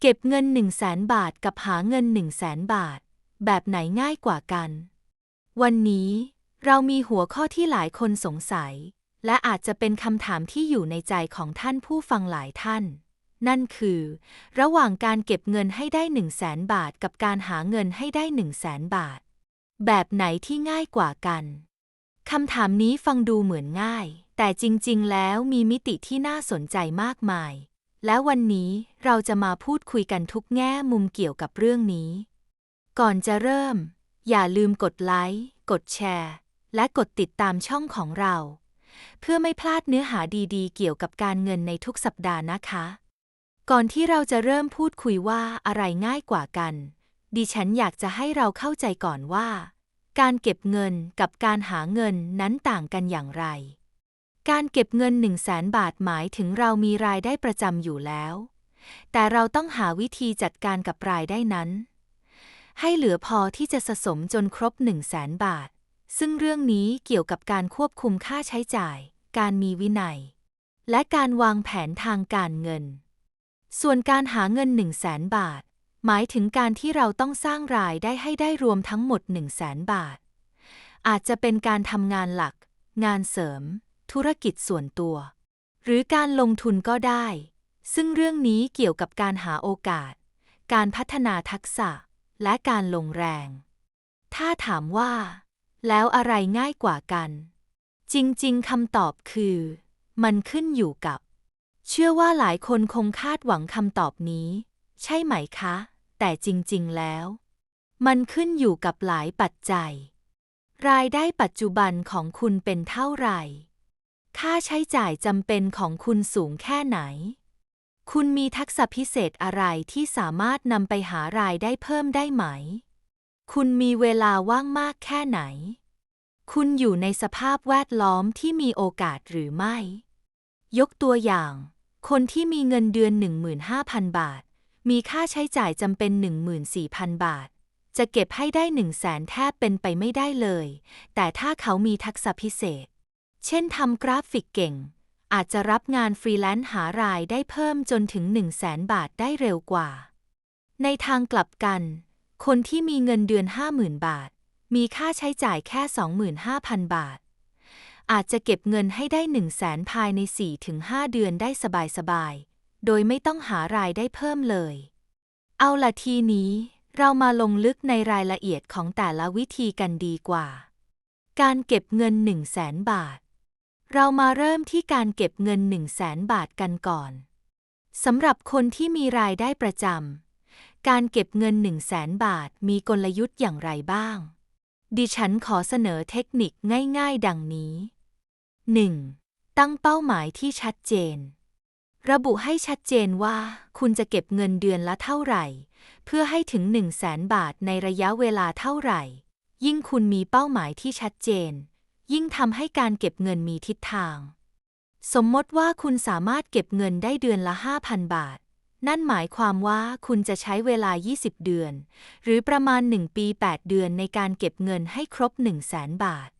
เก็บเงิน1 0 0 0 0แสนบาทกับหาเงิน1 0 0 0 0แสนบาท แบบไหนง่ายกว่ากัน วันนี้เรามีหัวข้อที่หลายคนสงสัย และอาจจะเป็นคำถามที่อยู่ในใจของท่านผู้ฟังหลายท่าน นั่นคือ ระหว่างการเก็บเงินให้ได้1 0 0 0 0แสนบาทกับการหาเงินให้ได้1 0 0 0 0แสนบาท แบบไหนที่ง่ายกว่ากันคำถามนี้ฟังดูเหมือนง่าย แต่จริงๆ แล้วมีมิติที่น่าสนใจมากมาย และวันนี้เราจะมาพูดคุยกันทุกแง่มุมเกี่ยวกับเรื่องนี้ ก่อนจะเริ่ม อย่าลืมกดไลค์ กดแชร์ และกดติดตามช่องของเรา เพื่อไม่พลาดเนื้อหาดีๆ เกี่ยวกับการเงินในทุกสัปดาห์นะคะ ก่อนที่เราจะเริ่มพูดคุยว่าอะไรง่ายกว่ากัน ดิฉันอยากจะให้เราเข้าใจก่อนว่า การเก็บเงินกับการหาเงินนั้นต่างกันอย่างไร การเก็บเงิน 1 0 0 0 0แสนบาทหมายถึงเรามีรายได้ประจำอยู่แล้ว แต่เราต้องหาวิธีจัดการกับรายได้นั้น ให้เหลือพอที่จะสะสมจนครบ 1 0 0 0 0แสนบาท ซึ่งเรื่องนี้เกี่ยวกับการควบคุมค่าใช้จ่าย การมีวินัย และการวางแผนทางการเงิน ส่วนการหาเงิน 1 0 0 0 0แสนบาท หมายถึงการที่เราต้องสร้างรายได้ให้ได้รวมทั้งหมด 1 0 0 0 0แสนบาท อาจจะเป็นการทำงานหลัก งานเสริม ธุรกิจส่วนตัว หรือการลงทุนก็ได้ ซึ่งเรื่องนี้เกี่ยวกับการหาโอกาส การพัฒนาทักษะ และการลงแรง ถ้าถามว่า แล้วอะไรง่ายกว่ากัน จริงๆคำตอบคือ มันขึ้นอยู่กับ เชื่อว่าหลายคนคงคาดหวังคำตอบนี้ ใช่ไหมคะ แต่จริงๆแล้ว มันขึ้นอยู่กับหลายปัจจัยรายได้ปัจจุบันของคุณเป็นเท่าไหร่ ค่าใช้จ่ายจำเป็นของคุณสูงแค่ไหน คุณมีทักษะพิเศษอะไรที่สามารถนำไปหารายได้เพิ่มได้ไหม คุณมีเวลาว่างมากแค่ไหน คุณอยู่ในสภาพแวดล้อมที่มีโอกาสหรือไม่ ยกตัวอย่าง คนที่มีเงินเดือน 15,000 บาท มีค่าใช้จ่ายจำเป็น 14,000 บาทจะเก็บให้ได้1 0 0 0 0แสนแทบเป็นไปไม่ได้เลย แต่ถ้าเขามีทักษะพิเศษ เช่นทำกราฟิกเก่ง อาจจะรับงานฟรีแลนซ์หารายได้เพิ่มจนถึง 1 0 0 0 0แสนบาทได้เร็วกว่า ในทางกลับกัน คนที่มีเงินเดือน 50,000 บาท มีค่าใช้จ่ายแค่ 25,000 บาท อาจจะเก็บเงินให้ได้ 1 0 0 0 0แสนภายใน 4-5 เดือนได้สบายๆ โดยไม่ต้องหารายได้เพิ่มเลย เอาละทีนี้เรามาลงลึกในรายละเอียดของแต่ละวิธีกันดีกว่า การเก็บเงิน 1 0 0 0 0แสนบาท เรามาเริ่มที่การเก็บเงิน 1 0 0 0 0แสนบาทกันก่อน สำหรับคนที่มีรายได้ประจำ การเก็บเงิน 1 0 0 0 0แสนบาทมีกลยุทธ์อย่างไรบ้าง ดิฉันขอเสนอเทคนิคง่ายๆ ดังนี้ 1. ตั้งเป้าหมายที่ชัดเจน ระบุให้ชัดเจนว่าคุณจะเก็บเงินเดือนละเท่าไหร่ เพื่อให้ถึง 1 0 0 0 0แสนบาทในระยะเวลาเท่าไหร่ ยิ่งคุณมีเป้าหมายที่ชัดเจน ยิ่งทำให้การเก็บเงินมีทิศทาง สมมติว่าคุณสามารถเก็บเงินได้เดือนละ 5,000 บาท นั่นหมายความว่าคุณจะใช้เวลา 20 เดือน หรือประมาณ 1 ปี 8 เดือนในการเก็บเงินให้ครบ 1 0 0 0 0แสนบาท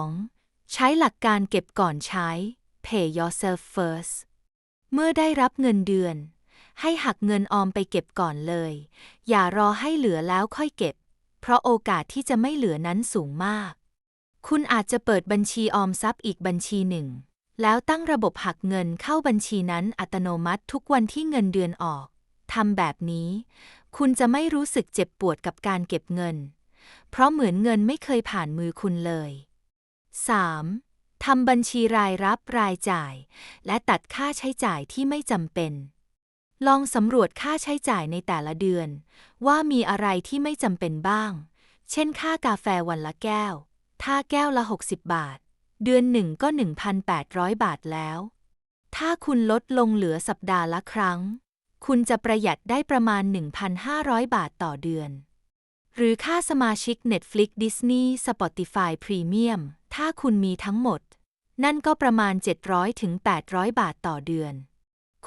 2. ใช้หลักการเก็บก่อนใช้ pay yourself first เมื่อได้รับเงินเดือน ให้หักเงินออมไปเก็บก่อนเลย อย่ารอให้เหลือแล้วค่อยเก็บ เพราะโอกาสที่จะไม่เหลือนั้นสูงมาก คุณอาจจะเปิดบัญชีออมทรัพย์อีกบัญชีหนึ่ง แล้วตั้งระบบหักเงินเข้าบัญชีนั้นอัตโนมัติทุกวันที่เงินเดือนออก ทำแบบนี้ คุณจะไม่รู้สึกเจ็บปวดกับการเก็บเงิน เพราะเหมือนเงินไม่เคยผ่านมือคุณเลย 3. ทำบัญชีรายรับรายจ่าย และตัดค่าใช้จ่ายที่ไม่จำเป็น ลองสำรวจค่าใช้จ่ายในแต่ละเดือน ว่ามีอะไรที่ไม่จำเป็นบ้าง เช่นค่ากาแฟวันละแก้ว ถ้าแก้วละ 60 บาท เดือนหนึ่งก็ 1,800 บาทแล้ว ถ้าคุณลดลงเหลือสัปดาห์ละครั้ง คุณจะประหยัดได้ประมาณ 1,500 บาทต่อเดือน หรือค่าสมาชิก Netflix Disney Spotify Premium ถ้าคุณมีทั้งหมด นั่นก็ประมาณ 700-800บาทต่อเดือน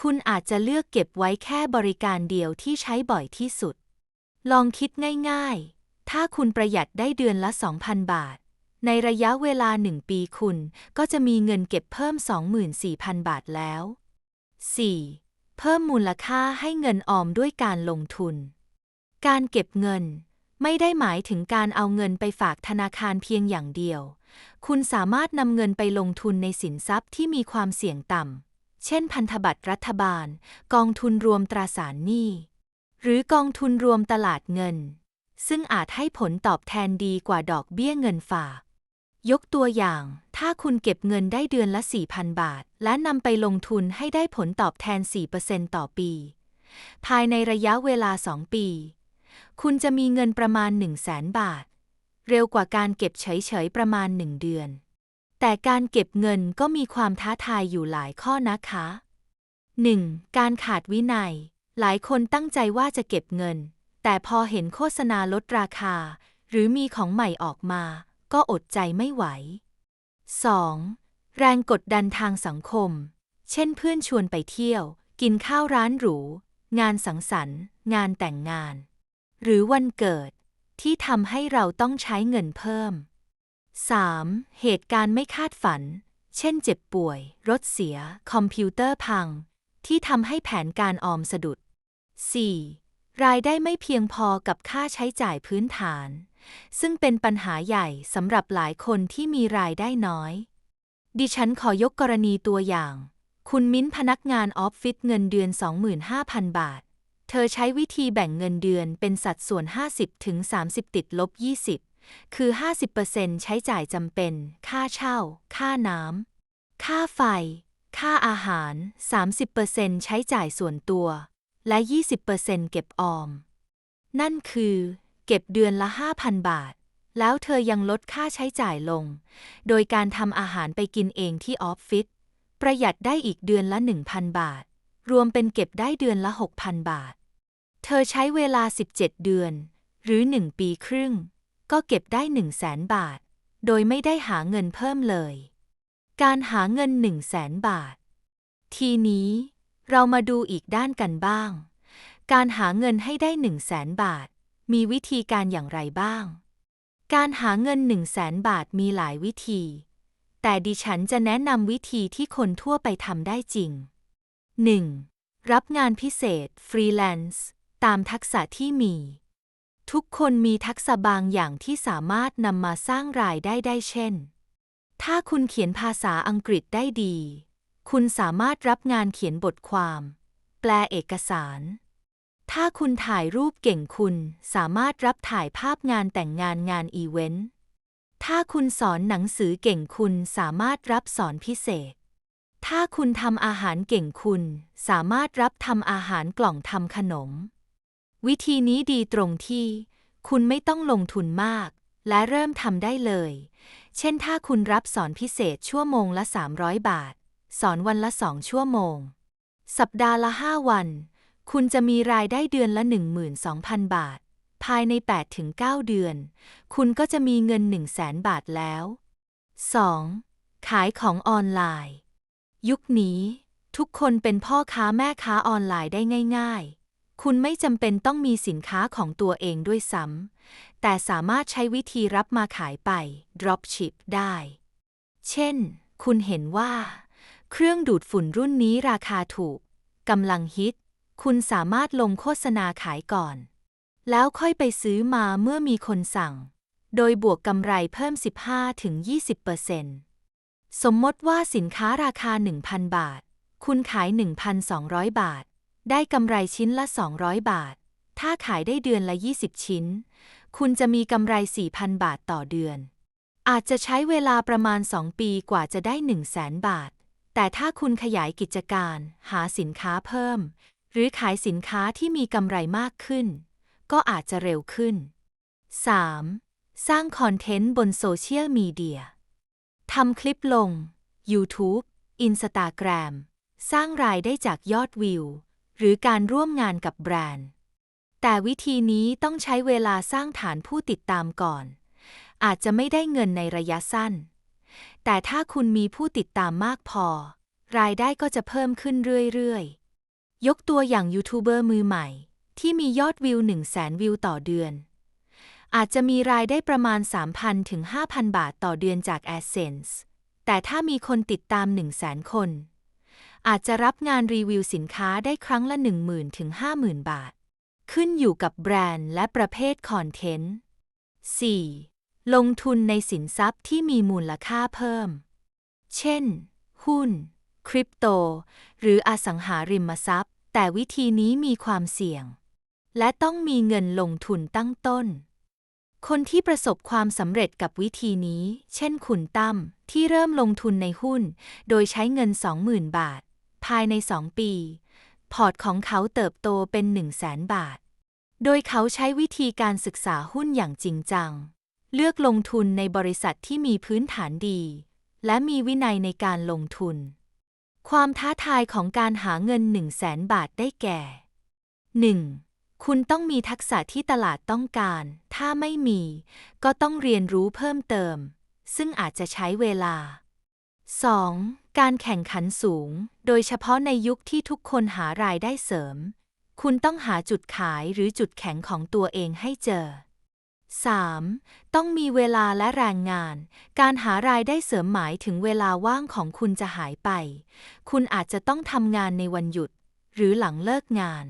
คุณอาจจะเลือกเก็บไว้แค่บริการเดียวที่ใช้บ่อยที่สุด ลองคิดง่าย ๆ ถ้าคุณประหยัดได้เดือนละ 2,000 บาท ในระยะเวลาหนึ่งปีคุณก็จะมีเงินเก็บเพิ่ม 24,000 บาทแล้ว 4. เพิ่มมูลค่าให้เงินออมด้วยการลงทุน การเก็บเงิน ไม่ได้หมายถึงการเอาเงินไปฝากธนาคารเพียงอย่างเดียว คุณสามารถนำเงินไปลงทุนในสินทรัพย์ที่มีความเสี่ยงต่ำ เช่นพันธบัตรรัฐบาล กองทุนรวมตราสารหนี้ หรือกองทุนรวมตลาดเงิน ซึ่งอาจให้ผลตอบแทนดีกว่าดอกเบี้ยเงินฝาก ยกตัวอย่าง ถ้าคุณเก็บเงินได้เดือนละ 4,000 บาท และนำไปลงทุนให้ได้ผลตอบแทน 4%ต่อปี ภายในระยะเวลา 2 ปี คุณจะมีเงินประมาณ 1 0 0 0 0แสนบาท เร็วกว่าการเก็บเฉยๆ ประมาณ 1 เดือน แต่การเก็บเงินก็มีความท้าทายอยู่หลายข้อนะคะ 1. การขาดวินัย หลายคนตั้งใจว่าจะเก็บเงิน แต่พอเห็นโฆษณาลดราคา หรือมีของใหม่ออกมา ก็อดใจไม่ไหว 2. แรงกดดันทางสังคม เช่นเพื่อนชวนไปเที่ยว กินข้าวร้านหรู งานสังสรรค์ งานแต่งงาน หรือวันเกิด ที่ทำให้เราต้องใช้เงินเพิ่ม 3. เหตุการณ์ไม่คาดฝัน เช่นเจ็บป่วย รถเสีย คอมพิวเตอร์พัง ที่ทำให้แผนการออมสะดุด 4. รายได้ไม่เพียงพอกับค่าใช้จ่ายพื้นฐาน ซึ่งเป็นปัญหาใหญ่สำหรับหลายคนที่มีรายได้น้อย ดิฉันขอยกกรณีตัวอย่าง คุณมิ้นพนักงานออฟฟิศเงินเดือน 25,000 บาท เธอใช้วิธีแบ่งเงินเดือนเป็นสัดส่วน 50ถึง30ติดลบ 20 คือ 50%ใช้จ่ายจำเป็น ค่าเช่า ค่าน้ำ ค่าไฟ ค่าอาหาร 30%ใช้จ่ายส่วนตัว และ 20%เก็บออม นั่นคือ เก็บเดือนละ 5,000 บาท แล้วเธอยังลดค่าใช้จ่ายลง โดยการทำอาหารไปกินเองที่ออฟฟิศประหยัดได้อีกเดือนละ 1,000 บาท รวมเป็นเก็บได้เดือนละ 6,000 บาท เธอใช้เวลา 17 เดือน หรือ 1 ปีครึ่ง ก็เก็บได้ 1 0 0 0 0แสนบาท โดยไม่ได้หาเงินเพิ่มเลย การหาเงิน 1 0 0 0 0แสนบาท ทีนี้เรามาดูอีกด้านกันบ้าง การหาเงินให้ได้ 1 0 0 0 0แสนบาท มีวิธีการอย่างไรบ้าง การหาเงิน1 0 0 0 0แสนบาทมีหลายวิธี แต่ดิฉันจะแนะนำวิธีที่คนทั่วไปทำได้จริง 1. รับงานพิเศษ ฟรีแลนซ์ตามทักษะที่มี ทุกคนมีทักษะบางอย่างที่สามารถนำมาสร้างรายได้ได้เช่น ถ้าคุณเขียนภาษาอังกฤษได้ดี คุณสามารถรับงานเขียนบทความ แปลเอกสาร ถ้าคุณถ่ายรูปเก่งคุณสามารถรับถ่ายภาพงานแต่งงานงานอีเวนต์ ถ้าคุณสอนหนังสือเก่งคุณสามารถรับสอนพิเศษ ถ้าคุณทำอาหารเก่งคุณสามารถรับทำอาหารกล่องทำขนม วิธีนี้ดีตรงที่ คุณไม่ต้องลงทุนมาก และเริ่มทำได้เลย เช่นถ้าคุณรับสอนพิเศษชั่วโมงละ 300 บาท สอนวันละสองชั่วโมง สัปดาห์ละ 5 วัน คุณจะมีรายได้เดือนละ 12,000 บาท ภายใน 8-9 เดือน คุณก็จะมีเงิน 1 0 0 0 0แสนบาทแล้ว 2. ขายของออนไลน์ ยุคนี้ ทุกคนเป็นพ่อค้าแม่ค้าออนไลน์ได้ง่าย ๆ คุณไม่จำเป็นต้องมีสินค้าของตัวเองด้วยซ้ำ แต่สามารถใช้วิธีรับมาขายไป dropship ได้ เช่น คุณเห็นว่า เครื่องดูดฝุ่นรุ่นนี้ราคาถูกกำลังฮิต คุณสามารถลงโฆษณาขายก่อน แล้วค่อยไปซื้อมาเมื่อมีคนสั่ง โดยบวกกำไรเพิ่ม 15-20%สมมติว่าสินค้าราคา 1,000 บาท คุณขาย 1,200 บาท ได้กำไรชิ้นละ 200 บาท ถ้าขายได้เดือนละ 20 ชิ้น คุณจะมีกำไร 4,000 บาทต่อเดือน อาจจะใช้เวลาประมาณ 2 ปีกว่าจะได้ 1 0 0 0 0แสนบาท แต่ถ้าคุณขยายกิจการ หาสินค้าเพิ่ม หรือขายสินค้าที่มีกำไรมากขึ้น ก็อาจจะเร็วขึ้น 3. สร้างคอนเทนต์บนโซเชียลมีเดียทำคลิปลง YouTube Instagram สร้างรายได้จากยอดวิว หรือการร่วมงานกับแบรนด์ แต่วิธีนี้ต้องใช้เวลาสร้างฐานผู้ติดตามก่อน อาจจะไม่ได้เงินในระยะสั้น แต่ถ้าคุณมีผู้ติดตามมากพอ รายได้ก็จะเพิ่มขึ้นเรื่อยๆ ยกตัวอย่างยูทูบเบอร์มือใหม่ ที่มียอดวิว 1 0 0 0 0แสนวิวต่อเดือน อาจจะมีรายได้ประมาณ 3,000 ถึง 5,000 บาทต่อเดือนจาก AdSense แต่ถ้ามีคนติดตาม 1 0 0 0 0แสนคน อาจจะรับงานรีวิวสินค้าได้ครั้งละ 10,000 ถึง 50,000 บาท ขึ้นอยู่กับแบรนด์และประเภทคอนเทนต์ 4. ลงทุนในสินทรัพย์ที่มีมูลค่าเพิ่ม เช่น หุ้น คริปโต หรืออสังหาริมทรัพย์ แต่วิธีนี้มีความเสี่ยง และต้องมีเงินลงทุนตั้งต้น คนที่ประสบความสำเร็จกับวิธีนี้ เช่นคุณตั้มที่เริ่มลงทุนในหุ้น โดยใช้เงิน 20,000 บาท ภายใน 2 ปี พอร์ตของเขาเติบโตเป็น 1 0 0 0 0แสนบาท โดยเขาใช้วิธีการศึกษาหุ้นอย่างจริงจัง เลือกลงทุนในบริษัทที่มีพื้นฐานดีและมีวินัยในการลงทุน ความท้าทายของการหาเงิน 1 0 0 0 0แสนบาทได้แก่ 1. คุณต้องมีทักษะที่ตลาดต้องการ ถ้าไม่มี ก็ต้องเรียนรู้เพิ่มเติม ซึ่งอาจจะใช้เวลา 2. การแข่งขันสูง โดยเฉพาะในยุคที่ทุกคนหารายได้เสริม คุณต้องหาจุดขายหรือจุดแข็งของตัวเองให้เจอ 3. ต้องมีเวลาและแรงงาน การหารายได้เสริมหมายถึงเวลาว่างของคุณจะหายไป คุณอาจจะต้องทำงานในวันหยุด หรือหลังเลิกงาน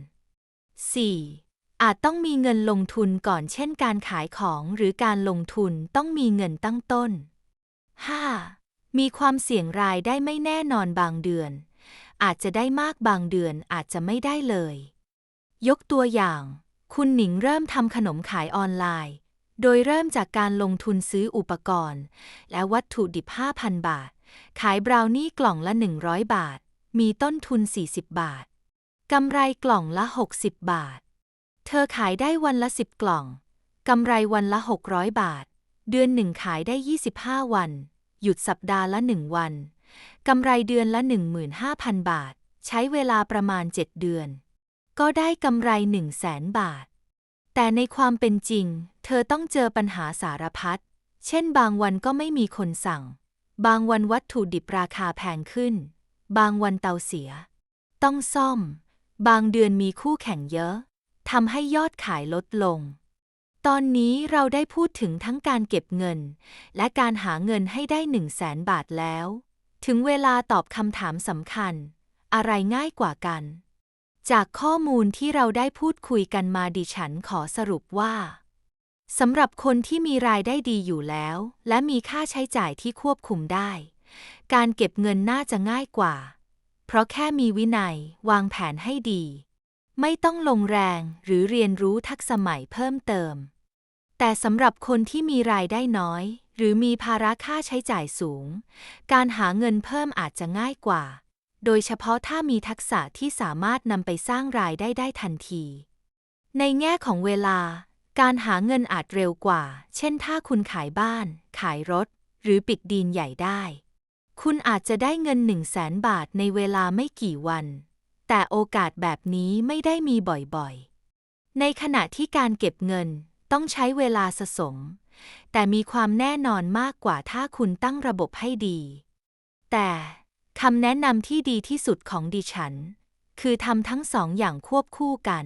4. อาจต้องมีเงินลงทุนก่อนเช่นการขายของหรือการลงทุนต้องมีเงินตั้งต้น 5. มีความเสี่ยงรายได้ไม่แน่นอนบางเดือน อาจจะได้มากบางเดือนอาจจะไม่ได้เลย ยกตัวอย่าง คุณหนิงเริ่มทำขนมขายออนไลน์ โดยเริ่มจากการลงทุนซื้ออุปกรณ์ และวัตถุดิบ 5,000 บาท ขายบราวนี่กล่องละ 100 บาท มีต้นทุน 40 บาท กำไรกล่องละ 60 บาท เธอขายได้วันละ 10 กล่อง กำไรวันละ 600 บาท เดือนหนึ่งขายได้ 25 วัน หยุดสัปดาห์ละ 1 วัน กำไรเดือนละ 15,000 บาท ใช้เวลาประมาณ 7 เดือน ก็ได้กำไร 1 0 0 0 0แสนบาท แต่ในความเป็นจริง เธอต้องเจอปัญหาสารพัด เช่นบางวันก็ไม่มีคนสั่ง บางวันวัตถุดิบราคาแพงขึ้น บางวันเตาเสีย ต้องซ่อม บางเดือนมีคู่แข่งเยอะ ทำให้ยอดขายลดลง ตอนนี้เราได้พูดถึงทั้งการเก็บเงิน และการหาเงินให้ได้1 0 0 0 0แสนบาทแล้ว ถึงเวลาตอบคำถามสำคัญ อะไรง่ายกว่ากัน จากข้อมูลที่เราได้พูดคุยกันมาดิฉันขอสรุปว่า สำหรับคนที่มีรายได้ดีอยู่แล้ว และมีค่าใช้จ่ายที่ควบคุมได้ การเก็บเงินน่าจะง่ายกว่า เพราะแค่มีวินัยวางแผนให้ดี ไม่ต้องลงแรงหรือเรียนรู้ทักษะใหม่เพิ่มเติม แต่สำหรับคนที่มีรายได้น้อย หรือมีภาระค่าใช้จ่ายสูง การหาเงินเพิ่มอาจจะง่ายกว่า โดยเฉพาะถ้ามีทักษะที่สามารถนำไปสร้างรายได้ได้ทันที ในแง่ของเวลา การหาเงินอาจเร็วกว่า เช่นถ้าคุณขายบ้าน ขายรถ หรือปิดดีนใหญ่ได้ คุณอาจจะได้เงิน 1 0 0 0 0แสนบาทในเวลาไม่กี่วัน แต่โอกาสแบบนี้ไม่ได้มีบ่อยๆ ในขณะที่การเก็บเงินต้องใช้เวลาสะสม แต่มีความแน่นอนมากกว่าถ้าคุณตั้งระบบให้ดี แต่ คำแนะนำที่ดีที่สุดของดิฉัน คือทำทั้งสองอย่างควบคู่กัน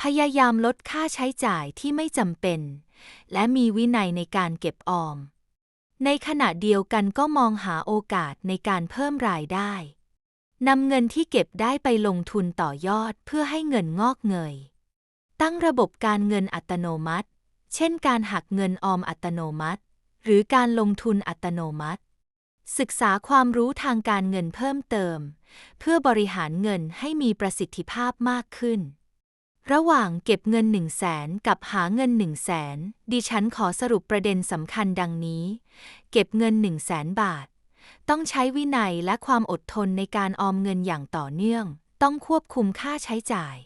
พยายามลดค่าใช้จ่ายที่ไม่จำเป็น และมีวินัยในการเก็บออม ในขณะเดียวกันก็มองหาโอกาสในการเพิ่มรายได้นำเงินที่เก็บได้ไปลงทุนต่อยอดเพื่อให้เงินงอกเงย ตั้งระบบการเงินอัตโนมัติ เช่นการหักเงินออมอัตโนมัติ หรือการลงทุนอัตโนมัติ ศึกษาความรู้ทางการเงินเพิ่มเติม เพื่อบริหารเงินให้มีประสิทธิภาพมากขึ้น ระหว่างเก็บเงิน 1 0 0 0 0แสนกับหาเงิน 1 0 0 0 0แสนดิฉันขอสรุปประเด็นสำคัญดังนี้ เก็บเงิน 1 0 0 0 0แสนบาท ต้องใช้วินัยและความอดทนในการออมเงินอย่างต่อเนื่อง ต้องควบคุมค่าใช้จ่าย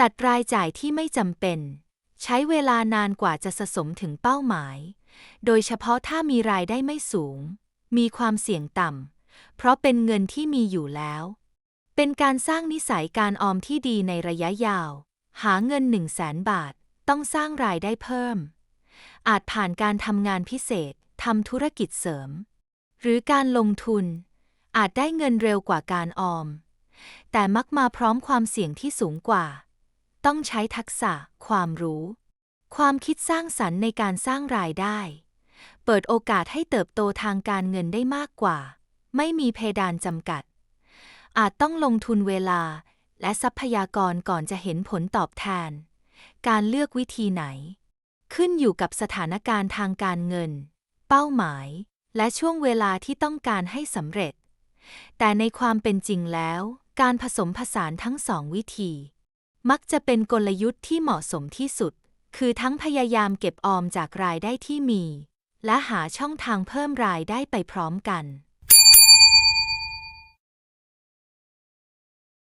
ตัดรายจ่ายที่ไม่จำเป็น ใช้เวลานานกว่าจะสะสมถึงเป้าหมาย โดยเฉพาะถ้ามีรายได้ไม่สูง มีความเสี่ยงต่ำ เพราะเป็นเงินที่มีอยู่แล้ว เป็นการสร้างนิสัยการออมที่ดีในระยะยาว หาเงิน 1 0 0 0 0แสนบาท ต้องสร้างรายได้เพิ่ม อาจผ่านการทำงานพิเศษทำธุรกิจเสริม หรือการลงทุน อาจได้เงินเร็วกว่าการออม แต่มักมาพร้อมความเสี่ยงที่สูงกว่า ต้องใช้ทักษะ ความรู้ ความคิดสร้างสรรค์ในการสร้างรายได้ เปิดโอกาสให้เติบโตทางการเงินได้มากกว่า ไม่มีเพดานจำกัด อาจต้องลงทุนเวลาและทรัพยากรก่อนจะเห็นผลตอบแทน การเลือกวิธีไหน ขึ้นอยู่กับสถานการณ์ทางการเงิน เป้าหมาย และช่วงเวลาที่ต้องการให้สำเร็จ แต่ในความเป็นจริงแล้ว การผสมผสานทั้งสองวิธี มักจะเป็นกลยุทธ์ที่เหมาะสมที่สุด คือทั้งพยายามเก็บออมจากรายได้ที่มี และหาช่องทางเพิ่มรายได้ไปพร้อมกัน